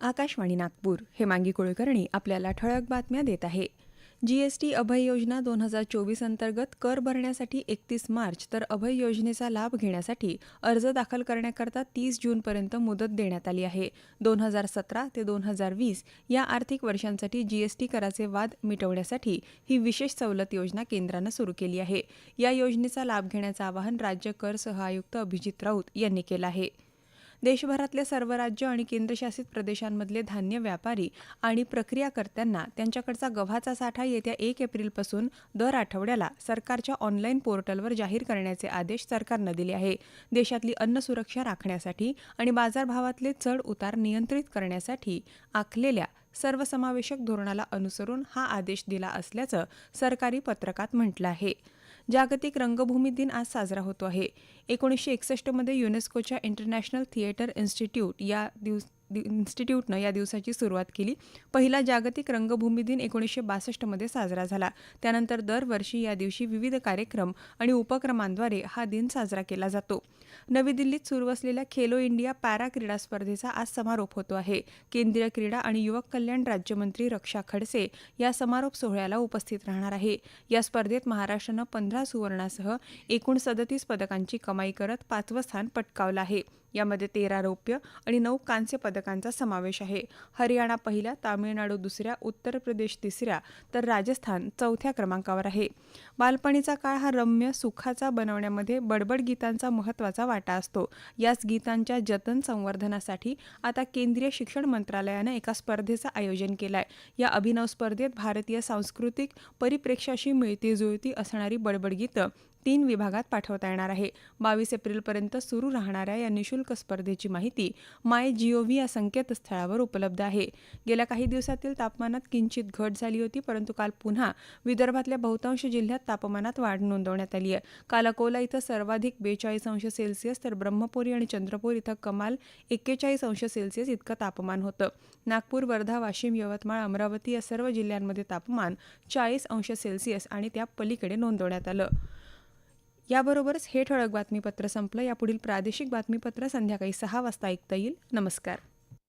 आकाशवाणी नागपूर हेमांगी कुळकर्णी आपल्याला ठळक बातम्या देत आहे. जीएसटी अभय योजना दोन हजार चोवीस अंतर्गत कर भरण्यासाठी एकतीस मार्च तर अभय योजनेचा लाभ घेण्यासाठी अर्ज दाखल करण्याकरता तीस जूनपर्यंत मुदत देण्यात आली आहे. दोन हजार सतरा ते दोन हजार वीस या आर्थिक वर्षांसाठी जीएसटी कराचे वाद मिटवण्यासाठी ही विशेष सवलत योजना केंद्रानं सुरू केली आहे. या योजनेचा लाभ घेण्याचं आवाहन राज्य कर सहआयुक्त अभिजित राऊत यांनी केलं आहे. देशभरातल्या सर्व राज्य आणि केंद्रशासित प्रदेशांमधले धान्य व्यापारी आणि प्रक्रियाकर्त्यांना त्यांच्याकडचा गव्हाचा साठा येत्या एक एप्रिलपासून दर आठवड्याला सरकारच्या ऑनलाईन पोर्टलवर जाहीर करण्याचे आदेश सरकारनं दिले आहे. देशातली अन्न सुरक्षा राखण्यासाठी आणि बाजारभावातले चढ उतार नियंत्रित करण्यासाठी आखलेल्या सर्वसमावेशक धोरणाला अनुसरून हा आदेश दिला असल्याचं सरकारी पत्रकात म्हटलं आहे. जागतिक रंगभूमी दिन आज साजरा होतो आहे. एकोणीसशे एकसष्टमध्ये युनेस्कोच्या इंटरनॅशनल थिएटर इन्स्टिट्यूट या दिवस इन्स्टिट्यूटनं या दिवसाची सुरुवात केली. पहिला जागतिक रंगभूमी दिन एकोणीसशे बासष्टमध्ये साजरा झाला. त्यानंतर दरवर्षी या दिवशी विविध कार्यक्रम आणि उपक्रमांद्वारे हा दिन साजरा केला जातो. नवी दिल्लीत सुरू असलेल्या खेलो इंडिया पॅरा क्रीडा स्पर्धेचा आज समारोप होतो आहे. केंद्रीय क्रीडा आणि युवक कल्याण राज्यमंत्री रक्षा खडसे या समारोप सोहळ्याला उपस्थित राहणार आहे. या स्पर्धेत महाराष्ट्रानं पंधरा सुवर्णासह एकूण सदतीस पदकांची कमाई करत पाचवं स्थान पटकावलं आहे. यामध्ये तेरा रौप्य आणि नऊ कांस्य पदकांचा समावेश आहे. हरियाणा पहिल्या तामिळनाडू दुसऱ्या उत्तर प्रदेश तिसऱ्या तर राजस्थान चौथ्या क्रमांकावर आहे. बालपणीचा काळ हा रम्य सुखाचा बनवण्यामध्ये बडबड गीतांचा महत्त्वाचा वाटा असतो. याच गीतांच्या जतन संवर्धनासाठी आता केंद्रीय शिक्षण मंत्रालयानं एका स्पर्धेचं आयोजन केलं आहे या अभिनव स्पर्धेत भारतीय सांस्कृतिक परिप्रेक्ष्याशी मिळती जुळती असणारी बडबड गीतं तीन विभागात पाठवता येणार आहे. बावीस एप्रिलपर्यंत सुरू राहणाऱ्या या निशुल्क स्पर्धेची माहिती माय जीओव्ही या संकेतस्थळावर उपलब्ध आहे. गेल्या काही दिवसातील तापमानात किंचित घट झाली होती परंतु काल पुन्हा विदर्भातल्या बहुतांश जिल्ह्यात तापमानात वाढ नोंदवण्यात आली आहे. काल अकोला इथं सर्वाधिक बेचाळीस अंश सेल्सिअस तर ब्रह्मपुरी आणि चंद्रपूर इथं कमाल एक्केचाळीस अंश सेल्सिअस इतकं तापमान होतं. नागपूर वर्धा वाशिम यवतमाळ अमरावती या सर्व जिल्ह्यांमध्ये तापमान चाळीस अंश सेल्सिअस आणि त्या पलीकडे नोंदवण्यात आलं. याबरोबरच हे ठळक बातमीपत्र संपलं. यापुढील प्रादेशिक बातमीपत्र संध्याकाळी सहा वाजता ऐकता येईल. नमस्कार.